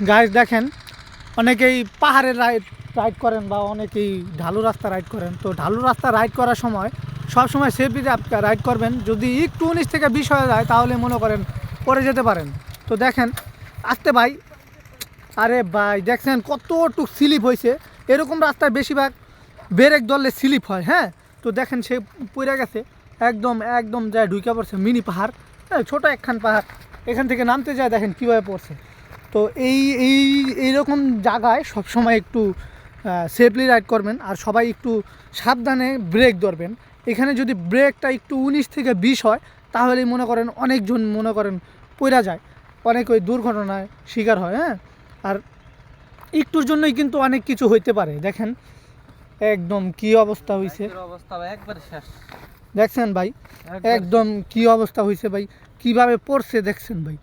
Guys দেখেন, অনেকেই পাহাড়ের রাইড রাইড করেন বা অনেকেই ঢালু রাস্তা রাইড করেন। তো ঢালু রাস্তা রাইড করার সময় সব সময় সেফটি রাইড করবেন। যদি একটু উনিশ থেকে বিশ হয়ে যায়, তাহলে মনে করেন পরে যেতে পারেন। তো দেখেন, আসতে ভাই। আরে ভাই, দেখছেন কতটুক স্লিপ হয়েছে? এরকম রাস্তায় বেশিরভাগ ব্রেক ধরলে স্লিপ হয় হ্যাঁ? তো দেখেন সে পড়ে গেছে। একদম একদম যায় ঢুকে পড়ছে মিনি পাহাড়। হ্যাঁ ছোটো একখান পাহাড়। এখান থেকে নামতে যায়, দেখেন কীভাবে পড়ছে। তো এই এই এইরকম জায়গায় সবসময় একটু সেফলি রাইড করবেন আর সবাই একটু সাবধানে ব্রেক ধরবেন। এখানে যদি ব্রেকটা একটু উনিশ থেকে বিশ হয় তাহলেই মনে করেন অনেকজন মনে করেন পড়া যায়। অনেক ওই দুর্ঘটনায় শিকার হয় হ্যাঁ? আর একটুর জন্যই কিন্তু অনেক কিছু হইতে পারে। দেখেন একদম কি অবস্থা হয়েছে দেখছেন ভাই? একদম কি অবস্থা হয়েছে ভাই? কীভাবে পড়ছে দেখছেন ভাই?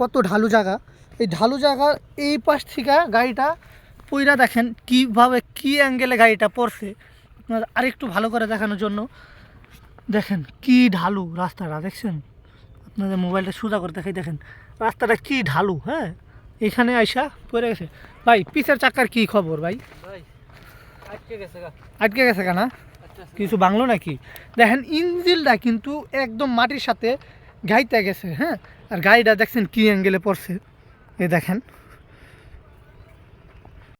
কত ঢালু জায়গা। এই ঢালু জায়গা এই পাশ থেকে গাড়িটা পইরা দেখেন কীভাবে কি অ্যাঙ্গেলে গাড়িটা পড়ছে। আপনার আরেকটু ভালো করে দেখানোর জন্য। দেখেন কি ঢালু রাস্তাটা দেখছেন? আপনাদের মোবাইলটা সোজা করে দেখাই দেখেন। রাস্তাটা কি ঢালু হ্যাঁ? এখানে আইসা পড়ে গেছে। ভাই পিসের চাকার কি খবর ভাই? আটকে গেছে গা। আটকে গেছে কেনা আচ্ছা কিছু বাংলো নাকি? দেখেন ইঞ্জিলটা কিন্তু একদম মাটির সাথে গাইতে গেছে হ্যাঁ? আর গাড়িটা দেখছেন কি অ্যাঙ্গেলে পড়ছে এ দেখেন।